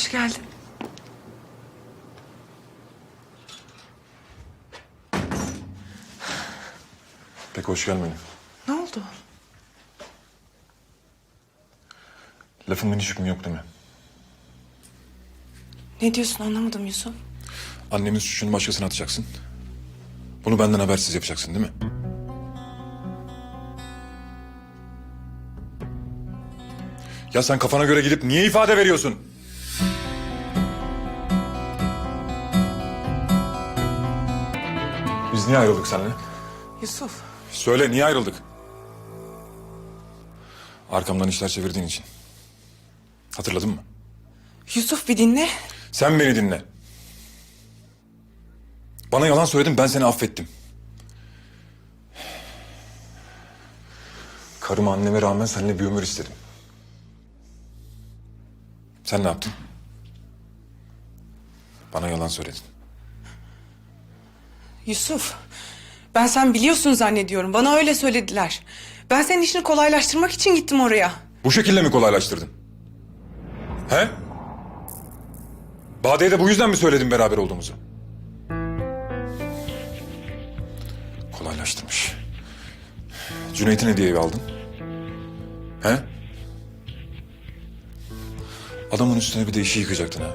Hoş geldin. Pek hoş gelmedin. Ne oldu? Lafımın hiç hükmü yok değil mi? Ne diyorsun anlamadım Yusuf. Annemin suçunu başkasına atacaksın. Bunu benden habersiz yapacaksın değil mi? Ya sen kafana göre gidip niye ifade veriyorsun? Biz niye ayrıldık seninle? Yusuf. Söyle niye ayrıldık? Arkamdan işler çevirdiğin için. Hatırladın mı? Yusuf bir dinle. Sen beni dinle. Bana yalan söyledin ben seni affettim. Karıma anneme rağmen seninle bir ömür istedim. Sen ne yaptın? Bana yalan söyledin. Yusuf. Ben sen biliyorsun zannediyorum. Bana öyle söylediler. Ben senin işini kolaylaştırmak için gittim oraya. Bu şekilde mi kolaylaştırdın? He? Bade'ye de bu yüzden mi söyledin beraber olduğumuzu? Kolaylaştırmış. Cüneyt'i ne diye aldın? He? Adamın üstüne bir de işi yıkacaktın ha.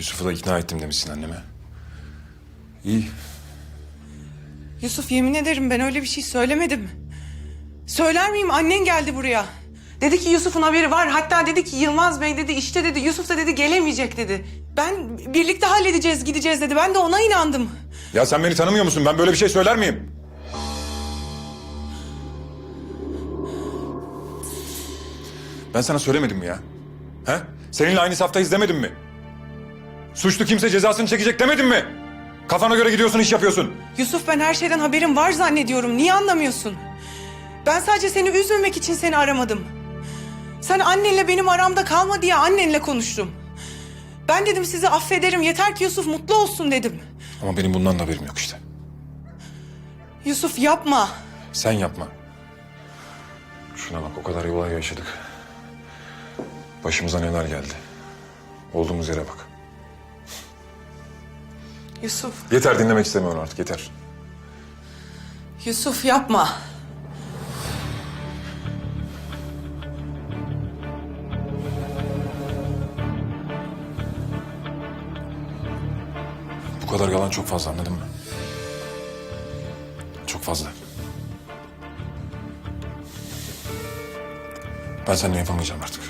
Yusuf'u da ikna ettim demişsin anneme. İyi. Yusuf yemin ederim ben öyle bir şey söylemedim. Söyler miyim? Annen geldi buraya. Dedi ki Yusuf'un haberi var. Hatta dedi ki Yılmaz Bey dedi işte dedi Yusuf da dedi gelemeyecek dedi. Ben birlikte halledeceğiz gideceğiz dedi. Ben de ona inandım. Ya sen beni tanımıyor musun? Ben böyle bir şey söyler miyim? Ben sana söylemedim mi ya? He? Seninle aynı saftayız demedim mi? Suçlu kimse cezasını çekecek demedim mi? Kafana göre gidiyorsun, iş yapıyorsun. Yusuf ben her şeyden haberim var zannediyorum. Niye anlamıyorsun? Ben sadece seni üzmemek için seni aramadım. Sen annenle benim aramda kalma diye annenle konuştum. Ben dedim sizi affederim yeter ki Yusuf mutlu olsun dedim. Ama benim bundan da haberim yok işte. Yusuf yapma. Sen yapma. Şuna bak, o kadar yollar yaşadık. Başımıza neler geldi. Olduğumuz yere bak. Yusuf, Yeter dinlemek istemiyorum artık, yeter. Yusuf yapma. Bu kadar yalan çok fazla anladın mı? Çok fazla. Ben seninle yapamayacağım artık.